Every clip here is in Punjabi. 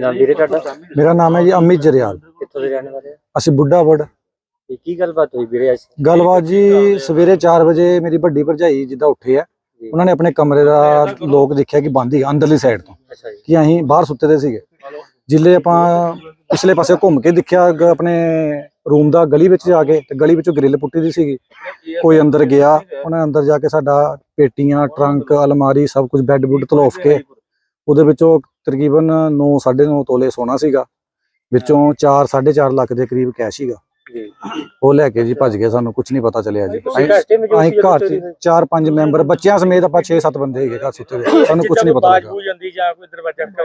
ਨਾਮ ਵੀਰੇ ਤੁਹਾਡਾ? ਮੇਰਾ ਨਾਮ ਹੈ ਜੀ ਅਮਿਤ ਜਰਿਆਲ। ਕਿੱਥੋਂ ਦੇ ਰਹਿਣ ਵਾਲੇ ਆ ਅਸੀਂ ਬੁੱਢਾਵੜ ਤੇ ਕੀ ਗੱਲਬਾਤ ਹੋਈ ਵੀਰੇ ਅੱਜ? ਗੱਲਬਾਤ ਜੀ ਸਵੇਰੇ 4 ਵਜੇ ਮੇਰੀ ਵੱਡੀ ਭਰਜਾਈ ਜਿੱਦਾਂ ਉੱਠੇ ਆ। ਉਹਨਾਂ ਨੇ ਆਪਣੇ ਕਮਰੇ ਦਾ ਲੋਕ ਦੇਖਿਆ ਕਿ ਬੰਦ ਹੀ ਅੰਦਰਲੀ ਸਾਈਡ ਤੋਂ। ਕਿ ਅਸੀਂ ਬਾਹਰ ਸੁੱਤੇ ਦੇ ਸੀਗੇ। ਜਿੱਲੇ ਆਪਾਂ ਪਿਛਲੇ ਪਾਸੇ ਘੁੰਮ ਕੇ ਦੇਖਿਆ ਆਪਣੇ ਰੂਮ ਦਾ ਗਲੀ ਵਿੱਚ ਜਾ ਕੇ ਤੇ ਗਲੀ ਵਿੱਚੋਂ ਗ੍ਰਿਲ ਪੁੱਟੀ ਦੀ ਸੀਗੀ। ਕੋਈ ਅੰਦਰ ਗਿਆ ਉਹਨੇ ਅੰਦਰ ਜਾ ਕੇ ਸਾਡਾ ਪੇਟੀਆਂ ਟਰੰਕ ਅਲਮਾਰੀ ਸਭ ਕੁਝ ਬੈੱਡ ਬੁੱਡ ਤਲੋਫ ਕੇ ਉਹਦੇ ਵਿੱਚੋਂ ਤਕਰੀਬਨ 9 9.5 ਤੋਲੇ ਸੋਨਾ ਸੀਗਾ। ਵਿੱਚੋਂ 4 4.5 ਲੱਖ ਦੇ ਕਰੀਬ ਕੈਸ਼ ਸੀਗਾ। ਜੀ। ਉਹ ਲੈ ਕੇ ਜੀ ਭੱਜ ਗਏ ਸਾਨੂੰ ਕੁਝ ਨਹੀਂ ਪਤਾ ਚੱਲਿਆ ਜੀ। ਅਸੀਂ ਘਰ ਚੋਰੀ ਚ? ਚਾਰ ਪੰਜ ਮੈਂਬਰ ਬੱਚਿਆਂ ਸਮੇਤ ਆਪਾਂ 6-7 ਬੰਦੇ ਹੈਗੇ ਘਰ ਸੁੱਤੇ ਹੋਏ ਸਾਨੂੰ ਕੁਝ ਨਹੀਂ ਪਤਾ ਲੱਗਾ।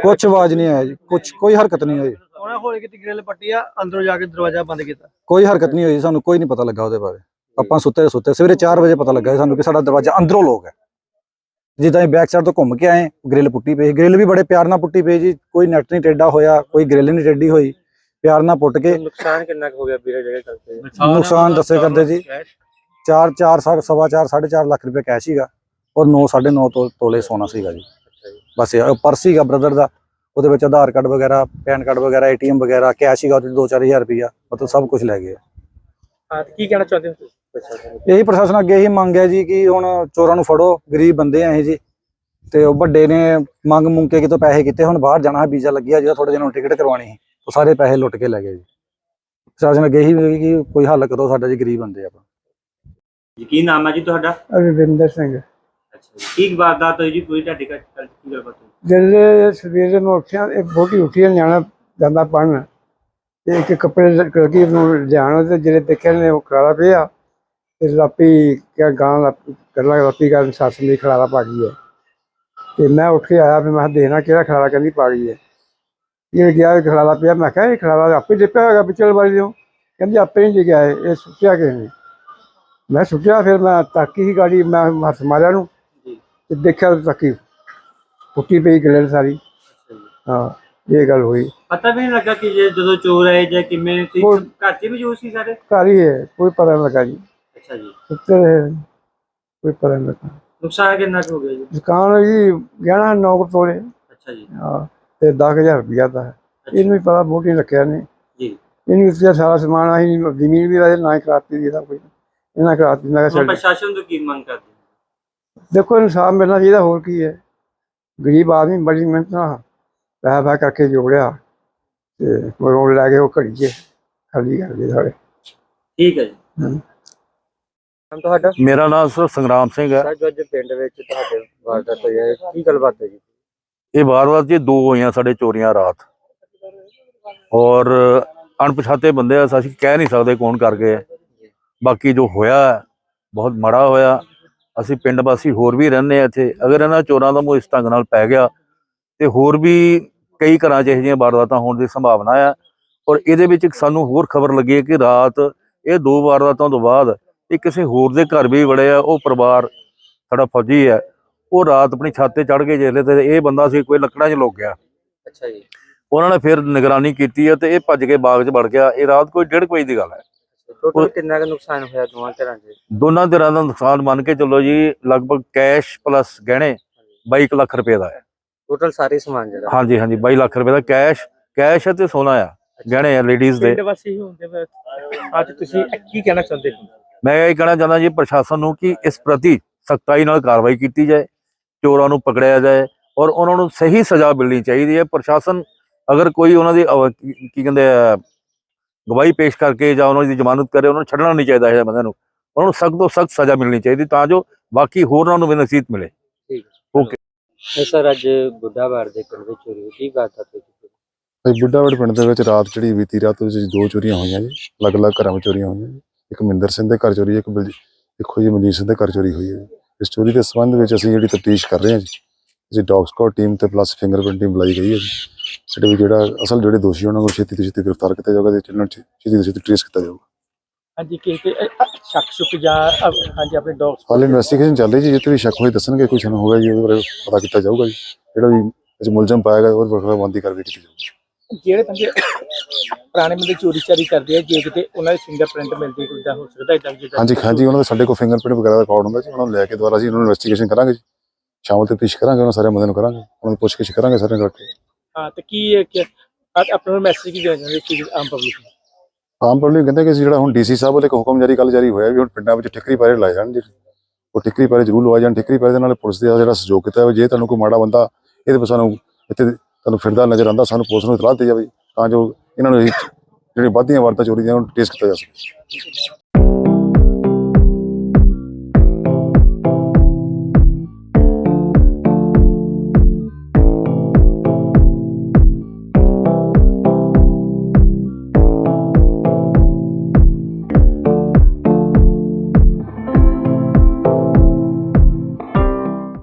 ਕੁਝ ਆਵਾਜ਼ ਨਹੀਂ ਆਇਆ ਜੀ। ਕੁਝ ਕੋਈ ਹਰਕਤ ਨਹੀਂ ਹੋਈ। ਉਹਨਾਂ ਹੋਲੇ ਕਿਤੇ ਗ੍ਰਿਲ ਪੱਟੀ ਆ ਅੰਦਰੋਂ ਜਾ ਕੇ ਦਰਵਾਜ਼ਾ ਬੰਦ ਕੀਤਾ। ਕੋਈ ਹਰਕਤ ਨਹੀਂ ਹੋਈ ਸਾਨੂੰ ਕੋਈ ਨਹੀਂ ਪਤਾ ਲੱਗਾ ਉਹਦੇ ਬਾਰੇ। ਆਪਾਂ ਸੁੱਤੇ ਦੇ ਸੁੱਤੇ ਸਵੇਰੇ 4 ਵਜੇ ਪਤਾ ਲੱਗਾ ਸਾਨੂੰ ਕਿ ਸਾਡਾ ਦਰਵਾਜ਼ਾ ਅੰਦਰੋਂ ਲੋਕ ਹੈ। ਜਿੱਦਾਂ ਹੀ ਬੈਕ ਸਾਈਡ ਤੋਂ ਘੁੰਮ ਕੇ ਆਏ ਗ੍ਰਿਲ ਪੁੱਟੀ ਪਈ ਗ੍ਰਿਲ ਵੀ ਬੜੇ ਪਿਆਰ ਨਾਲ ਪੁੱਟੀ ਪਈ ਜੀ ਕੋਈ ਨੈਟ ਨਹੀਂ ਟੇਢਾ ਹੋਇਆ ਕੋਈ ਗ੍ਰਿਲ ਨਹੀਂ ਟੇਢੀ ਹੋਈ। ਪਿਆਰ ਨਾਲ ਪੁੱਟ ਕੇ ਨੁਕਸਾਨ ਕਿੰਨਾ ਕੁ ਹੋ ਗਿਆ ਵੀਰੇ ਜਿਹੜੇ ਕਰਦੇ ਨੁਕਸਾਨ ਦੱਸੇ ਕਰਦੇ ਜੀ। 4 4 ਸਵਾ 4 4.5 ਲੱਖ ਰੁਪਏ ਕੈਸ਼ ਸੀਗਾ ਔਰ 9 9.5 ਤੋਲੇ ਸੋਨਾ ਸੀਗਾ ਜੀ। ਬਸ ਇਹ ਪਰਸ ਸੀਗਾ ਬ੍ਰਦਰ ਦਾ। ਉਹਦੇ ਵਿੱਚ ਆਧਾਰ ਕਾਰਡ ਵਗੈਰਾ ਪੈਨ ਕਾਰਡ ਵਗੈਰਾ ਏਟੀਐਮ ਵਗੈਰਾ ਕੈਸ਼ ਸੀਗਾ ਉਹਦੇ 2-4000 ਰੁਪਇਆ। ਮਤਲਬ ਸਭ ਕੁਝ ਲੈ ਗਏ। ਹਾਂ ਤੇ ਕੀ ਕਹਿਣਾ ਚਾਹੁੰਦੇ ਹੋ ਤੁਸੀਂ? ਇਹੀ ਪ੍ਰਸ਼ਾਸਨ ਅੱਗੇ ਹੀ ਮੰਗ ਹੈ ਜੀ ਕਿ ਹੁਣ ਚੋਰਾਂ ਨੂੰ ਫੜੋ ਗਰੀਬ ਬੰਦੇ ਆ ਇਹ ਜੀ। ਤੇ ਉਹ ਵੱਡੇ ਨੇ ਮੰਗ ਮੁੰਗ ਕੇ ਕਿਤੋਂ ਪੈਸੇ ਕੀਤੇ ਹੁਣ ਬਾਹਰ ਜਾਣਾ ਹੈ ਵੀਜ਼ਾ ਲੱਗਿਆ ਜਿਹੜਾ ਥੋੜੇ ਦਿਨਾਂ ਟਿਕਟ ਕਰਵਾਉਣੀ ਸੀ ਉਹ ਸਾਰੇ ਪੈਸੇ ਲੁੱਟ ਕੇ ਲੈ ਗਏ ਜੀ। ਪ੍ਰਸ਼ਾਸਨ ਅੱਗੇ ਹੀ ਕਿ ਕੋਈ ਹੱਲ ਕਰੋ ਸਾਡਾ ਜੀ ਗਰੀਬ ਬੰਦੇ ਆਪਾਂ। ਜੀ ਕੀ ਨਾਮ ਹੈ ਜੀ ਤੁਹਾਡਾ? ਰਵਿੰਦਰ ਸਿੰਘ। ਅੱਛਾ ਜੀ ਕੀ ਵਾਰਦਾਤ ਹੋਈ ਜੀ ਕੋਈ ਤੁਹਾਡੇ ਘਰ ਕੱਲ ਕੀ ਗੱਲਬਾਤ ਹੋਈ? ਜਿਹੜੇ ਸਵੇਰੇ ਮੈਂ ਉੱਠਿਆ ਇਹ ਬੋਟੀ ਉੱਠੀ ਨਿਆਣਾ ਜਾਂਦਾ ਪੜਨ ਤੇ ਇੱਕ ਕੱਪੜੇ ਲੜਕੀ ਨੂੰ ਜਾਣਾ ਤੇ ਜਿਹੜੇ ਦੇਖਿਆ ਨੇ ਉਹ ਖਲਾਰਾ ਪਿਆ। ਤੇ ਕਿਆ ਗਾਂ ਕਰਲਾ ਲਾਪੀ ਕਰਨ ਸੱਸ ਨੇ ਖਲਾਰਾ ਪਾ ਗਈ ਹੈ। ਤੇ ਮੈਂ ਉੱਠ ਕੇ ਆਇਆ ਵੀ ਮੈਂ ਦੇਖਣਾ ਕਿਹੜਾ ਖਲਾਰਾ ਕਹਿੰਦੀ ਪਾ ਗਈ ਹੈ। ਇਹ ਗਿਆ ਖਲਾਰਾ ਪਿਆ ਮੈਂ ਕਿਹਾ ਇਹ ਖਲਾਰਾ ਆਪੇ ਡਿੱਪਿਆ ਹੋਗਾ ਪਿਛਲ ਵਾਲੀ ਦਿਓ ਕਹਿੰਦੀ ਆਪੇ ਨਹੀਂ ਡਿੱਗਿਆ ਇਹ ਇਹ ਸੁੱਟਿਆ ਕਿਸੇ ਨੇ। ਮੈਂ ਸੁੱਟਿਆ ਫਿਰ ਮੈਂ ਤਾਕੀ ਹੀ ਗਾੜੀ ਮੈਂ ਹੱਥ ਮਾਰਿਆ ਨੂੰ ਤੇ ਦੇਖਿਆ ਤਾਕੀ ਪੁੱਟੀ ਪਈ ਗਲੇਲ ਸਾਰੀ। ਹਾਂ ਇਹ ਗੱਲ ਹੋਈ। ਪਤਾ ਵੀ ਨਹੀਂ ਲੱਗਾ ਕਿ ਜੇ ਜਦੋਂ ਚੋਰ ਆਏ ਜਾਂ ਕਿਵੇਂ ਘਰ 'ਚ ਵੀ ਜੂਸ ਸੀ ਸਾਰੇ? ਘਰ ਹੀ ਹੈ ਕੋਈ ਪਤਾ ਨਹੀਂ ਲੱਗਾ ਜੀ। ਅੱਛਾ ਜੀ। ਸੁੱਤੇ ਰਹੇ ਕੋਈ ਪਤਾ ਨਹੀਂ ਲੱਗਾ। ਨੁਕਸਾਨ ਕਿੰਨਾ ਕੁ ਹੋ ਗਿਆ ਜੀ? ਦੁਕਾਨ ਜੀ ਗਹਿਣਾ ਨੌ ਕੁ ਤੋਲੇ। ਅੱਛਾ ਜੀ। ਹਾਂ ਤੇ 10000 ਰੁਪਇਆ ਦਾ ਇਹਨੂੰ ਵੀ ਪਤਾ ਬੋਟੀ ਰੱਖਿਆ ਨੇ ਜੀ। ਇਹਨੂੰ ਇਸ ਸਾਰਾ ਸਮਾਨ ਆਹੀ ਜ਼ਮੀਨ ਵੀ ਰਾਜੇ ਨਾ ਹੀ ਕਰਾਤੀ ਦੀ ਸਭ ਕੁਝ ਇਹਨਾਂ ਕਰਾਤੀ ਮੈਂ ਕਿਹਾ ਹੁਣ ਛੱਡ। ਪ੍ਰਸ਼ਾਸਨ ਤੋਂ ਕੀ ਮੰਗ ਕਰਦੇ ਹੋ? ਦੇਖੋ ਇਨਸਾਫ ਮਿਲਣਾ ਚਾਹੀਦਾ ਹੋਰ ਕੀ ਹੈ। ਗਰੀਬ ਆਦਮੀ ਬੜੀ ਮਿਹਨਤ ਨਾਲ ਪੈਸਾ ਪੈ ਕਰਕੇ ਜੋੜਿਆ ਤੇ ਮਰੋੜ ਲੈ ਕੇ ਉਹ ਘੜੀ 'ਚ ਖਾਲੀ ਕਰ ਗਏ ਸਾਰੇ। ਠੀਕ ਹੈ ਜੀ। ਨਾਮ ਤੁਹਾਡਾ? ਮੇਰਾ ਨਾਮ ਸਰ ਸੰਗਰਾਮ ਸਿੰਘ ਹੈ। ਸਰ ਅੱਜ ਪਿੰਡ ਵਿੱਚ ਤੁਹਾਡੇ ਵਾਰਦਾਤ ਹੋਈ ਹੈ। ਕੀ ਗੱਲਬਾਤ ਹੈ ਜੀ ਇਹ ਵਾਰ-ਵਾਰ ਜੀ ਦੋ ਹੋਈਆਂ ਸਾਡੇ ਚੋਰੀਆਂ ਰਾਤ। ਔਰ ਅਣਪਛਾਤੇ ਬੰਦੇ ਆ ਅਸੀਂ ਕਹਿ ਨਹੀਂ ਸਕਦੇ ਕੌਣ ਕਰ ਗਏ ਬਾਕੀ ਜੋ ਹੋਇਆ ਬਹੁਤ ਮਾੜਾ ਹੋਇਆ। ਅਸੀਂ ਪਿੰਡ ਵਾਸੀ ਹੋਰ ਵੀ ਰਹਿੰਦੇ ਆ ਇੱਥੇ। ਅਗਰ ਇਹਨਾਂ ਚੋਰਾਂ ਦਾ ਮੂੰਹ ਇਸ ਢੰਗ ਨਾਲ ਪੈ ਗਿਆ ਤੇ ਹੋਰ ਵੀ ਕਈ ਘਰਾਂ 'ਚ ਇਹੋ ਜਿਹੀਆਂ ਵਾਰਦਾਤਾਂ ਹੋਣ ਦੀ ਸੰਭਾਵਨਾ ਆ। ਔਰ ਇਹਦੇ ਵਿੱਚ ਸਾਨੂੰ ਹੋਰ ਖਬਰ ਲੱਗੀ ਹੈ ਕਿ ਰਾਤ ਇਹ ਦੋ ਵਾਰਦਾਤਾਂ ਤੋਂ ਬਾਅਦ ਇਹ ਕਿਸੇ ਹੋਰ ਦੇ ਘਰ ਵੀ ਵੜੇ ਆ ਉਹ ਪਰਿਵਾਰ ਸਾਡਾ ਫੌਜੀ ਹੈ ਉਹ ਰਾਤ ਆਪਣੀ ਛੱਤ ਤੇ ਚੜ ਕੇ ਜਿਹੜੇ ਤੇ ਇਹ ਬੰਦਾ ਸੀ ਕੋਈ ਲੱਕੜਾਂ 'ਚ ਲੁਕ ਗਿਆ। ਅੱਛਾ ਜੀ। ਉਹਨਾਂ ਨੇ ਫਿਰ ਨਿਗਰਾਨੀ ਕੀਤੀ ਹੈ ਤੇ ਇਹ ਭੱਜ ਕੇ ਬਾਗ 'ਚ ਵੜ ਗਿਆ। ਇਹ ਰਾਤ ਕੋਈ ਡੇਢ ਕੁ ਵਜੇ ਦੀ ਗੱਲ ਹੈ। ਟੋਟਲ ਕਿੰਨਾ ਕੁ ਨੁਕਸਾਨ ਹੋਇਆ ਦੋਵਾਂ ਘਰਾਂ 'ਚ? ਦੋਨਾਂ ਧਿਰਾਂ ਦਾ ਨੁਕਸਾਨ ਮੰਨ ਕੇ ਚੱਲੋ ਜੀ ਲਗਭਗ ਕੈਸ਼ ਪਲੱਸ ਗਹਿਣੇ 22 ਲੱਖ ਰੁਪਏ ਦਾ ਹੈ। ਟੋਟਲ ਸਾਰੇ ਸਮਾਨ ਜਿਹੜਾ। ਹਾਂਜੀ ਹਾਂਜੀ 22 ਲੱਖ ਰੁਪਏ ਦਾ ਕੈਸ਼ ਕੈਸ਼ ਤੇ ਸੋਨਾ ਆ ਗਹਿਣੇ ਆ ਲੇਡੀਜ਼ ਦੇ। ਪਿੰਡ ਵਾਸੀ ਹੁੰਦੇ ਹੋਏ ਅੱਜ ਤੁਸੀਂ ਕੀ ਕਹਿਣਾ ਚਾਹੁੰਦੇ ਹੋ? ਮੈਂ ਇਹ ਕਹਿਣਾ ਚਾਹੁੰਦਾ ਜੀ ਪ੍ਰਸ਼ਾਸਨ ਨੂੰ ਕਿ ਇਸ ਪ੍ਰਤੀ ਸਖਤਾਈ ਨਾਲ ਕਾਰਵਾਈ ਕੀਤੀ ਜਾਏ ਚੋਰਾਂ ਨੂੰ ਪਕੜਿਆ ਜਾਏ ਔਰ ਉਹਨਾਂ ਨੂੰ ਸਹੀ ਸਜ਼ਾ ਮਿਲਣੀ ਚਾਹੀਦੀ ਹੈ। ਪ੍ਰਸ਼ਾਸਨ ਅਗਰ ਕੋਈ ਉਹਨਾਂ ਦੀ ਕੀ ਕਹਿੰਦੇ ਆ ਗਵਾਹੀ ਪੇਸ਼ ਕਰਕੇ ਜਾਂ ਉਹਨਾਂ ਦੀ ਜ਼ਮਾਨਤ ਕਰੇ ਉਹਨਾਂ ਨੂੰ ਛੱਡਣਾ ਨਹੀਂ ਚਾਹੀਦਾ ਇਹ ਬੰਦਿਆਂ ਨੂੰ। ਉਹਨਾਂ ਨੂੰ ਸਖਤ ਤੋਂ ਸਖਤ ਸਜ਼ਾ ਮਿਲਣੀ ਚਾਹੀਦੀ ਤਾਂ ਜੋ ਬਾਕੀ ਹੋਰਨਾਂ ਨੂੰ ਵੀ ਨਸੀਹਤ ਮਿਲੇ। ਇਹ ਸਰ ਅੱਜ ਬੁੱਢਾਵਾਰ ਦੇ ਪਿੰਡ ਵਿੱਚ ਚੋਰੀ ਹੋਈ ਕੀ ਹੋਈ ਜੀ? ਭਾਈ ਬੁੱਢਾਵੜ ਪਿੰਡ ਦੇ ਵਿੱਚ ਰਾਤ ਜਿਹੜੀ ਬੀਤੀ ਰਾਤ ਵਿੱਚ ਦੋ ਚੋਰੀਆਂ ਹੋਈਆਂ ਜੀ ਅਲੱਗ-ਅਲੱਗ ਘਰਾਂ ਵਿੱਚ ਚੋਰੀਆਂ ਹੋਈਆਂ ਜੀ। ਇੱਕ ਮਹਿੰਦਰ ਸਿੰਘ ਦੇ ਘਰ ਚੋਰੀ ਹੈ, ਇੱਕ ਬਲਜੀ ਇੱਕ ਹੋਈ ਮਨਜੀਤ ਸਿੰਘ ਦੇ ਘਰ ਚੋਰੀ ਹੋਈ ਹੈ ਜੀ। ਇਸ ਚੋਰੀ ਦੇ ਸੰਬੰਧ ਵਿੱਚ ਅਸੀਂ ਜਿਹੜੀ ਤਫਤੀਸ਼ ਕਰ ਰਹੇ ਹਾਂ ਜੀ ਜੀ ਡੌਗ ਸਕਾਡ ਟੀਮ ਤੇ ਪਲੱਸ ਫਿੰਗਰਪ੍ਰਿੰਟ ਟੀਮ ਬੁਲਾਈ ਗਈ ਹੈ ਜੀ। ਜਿਹੜੇ ਵੀ ਜਿਹੜਾ ਅਸਲ ਜਿਹੜੇ ਦੋਸ਼ੀ ਉਹਨਾਂ ਨੂੰ ਛੇਤੀ ਤੋਂ ਛੇਤੀ ਗ੍ਰਿਫਤਾਰ ਕੀਤਾ ਜਾਊਗਾ ਤੇ ਇਹਨਾਂ ਨੂੰ ਛੇ- ਛੇਤੀ ਤੋਂ ਛੇਤੀ ਟ੍ਰੇਸ ਕੀਤਾ ਜਾਊਗਾ। ਹਾਂਜੀ ਕਿ ਕਿ ਸ਼ੱਕ ਸ਼ੁਕ ਜਾਂ ਅ, ਹਾਂਜੀ ਆਪਣੇ ਡੌਗਸ ਹਾਲ ਇਨਵੈਸਟੀਗੇਸ਼ਨ ਚੱਲ ਰਹੀ ਜੀ ਜਿੱਥੇ ਵੀ ਸ਼ੱਕ ਹੋਏ ਦੱਸਣਗੇ ਕੋਈ ਸਾਨੂੰ ਹੋਗਾ ਜੀ ਉਹਦੇ ਬਾਰੇ ਪਤਾ ਕੀਤਾ ਜਾਊਗਾ ਜੀ। ਜਿਹੜਾ ਵੀ 'ਚ ਮੁਲਜ਼ਮ ਪਾਏਗਾ ਉਹ ਵਕਤ ਬੰਦੀ ਕਾਰਵਾਈ ਕੀਤੀ ਜਾਊਗੀ। ਜਿਹੜੇ ਬੰਦੇ ਪੁਰਾਣੇ ਬੰਦੇ ਚੋਰੀ ਚਾਰੀ ਕਰਦੇ ਆ ਜੇ ਕਿਤੇ ਉਹਨਾਂ ਦੇ ਫਿੰਗਰਪ੍ਰਿੰਟ ਮਿਲਦੀ ਕੋਈ ਤਾਂ ਹੋ ਸਕਦਾ ਇਦਾਂ ਜਿੱਦਾਂ ਹਾਂਜੀ ਹਾਂਜੀ ਉਹਨਾਂ ਦਾ ਸਾਡੇ ਕੋਲ ਫਿੰਗਰਪ੍ਰਿੰਟ ਵਗੈਰਾ ਦਾ ਰਿਕਾਰਡ ਹੁੰਦਾ ਜੀ ਉਹਨਾਂ ਨੂੰ ਲੈ ਕੇ ਦੁਬਾਰਾ ਅਸੀਂ ਉਹਨਾਂ ਨੂੰ ਇਨਵੈਸਟੀਗੇਸ਼ਨ ਕਰਾਂਗੇ ਜੀ। ਸ਼ਾਮ ਤੇ ਪੇਸ਼ ਕਰਾਂਗੇ ਉਹਨਾਂ ਸਾਰੇ ਬੰਦਿਆਂ ਨੂੰ ਕਰਾਂਗੇ ਉਹਨਾਂ ਨੂੰ ਪੁੱਛ ਕੇ ਕਰਾਂਗੇ ਸਾਰੇ ਕਰਕੇ। ਹਾਂ ਤੇ ਕੀ ਹੈ ਕਿ ਆਪਣਾ ਮੈਸੇਜ ਕੀ ਦੇਣਾ ਚਾਹੁੰਦੇ ਸੀ ਆਮ ਪਬਲਿਕ ਨੂੰ? ਆਮ ਪਬਲਿਕ ਕਹਿੰਦੇ ਕਿ ਜਿਹੜਾ ਹੁਣ ਡੀਸੀ ਸਾਹਿਬ ਵੱਲੋਂ ਇੱਕ ਹੁਕਮ ਜਾਰੀ ਕੱਲ ਜਾਰੀ ਹੋਇਆ ਵੀ ਹੁਣ ਪਿੰਡਾਂ ਵਿੱਚ ਠਿਕਰੀ ਪਾਰੇ ਲਾਏ ਜਾਣ ਜੀ। ਉਹ ਠਿਕਰੀ ਪਾਰੇ ਜ਼ਰੂਰ ਲਵਾਏ ਜਾਣ ਠਿਕਰੀ ਪਾਰੇ ਦੇ ਨਾਲ ਪੁਲਿਸ ਦਾ ਜਿਹੜਾ ਸਹਿਯੋਗ ਕੀਤਾ ਜੇ ਤੁਹਾਨੂੰ ਕੋਈ ਮਾੜਾ ਬੰਦਾ ਇਹਦੇ ਪਰ ਸਾਨੂੰ ਇੱਥੇ ਤੁਹਾਨੂੰ ਫਿਰਦਾ ਨਜ਼ਰ ਆਉਂਦਾ ਸਾਨੂੰ ਪੁਲਿਸ ਨੂੰ ਇਤਲਾਹ ਦਿੱਤੀ ਜਾਵੇ ਤਾਂ ਜੋ ਇਹਨਾਂ ਨੂੰ ਇਹ ਜਿਹੜੀ ਵੱਧਦੀਆਂ ਵਾਰਤਾ ਚੋਰੀ ਦੀਆਂ ਨੂੰ ਟੇਸਟ ਕੀਤਾ ਜਾ ਸਕੇ।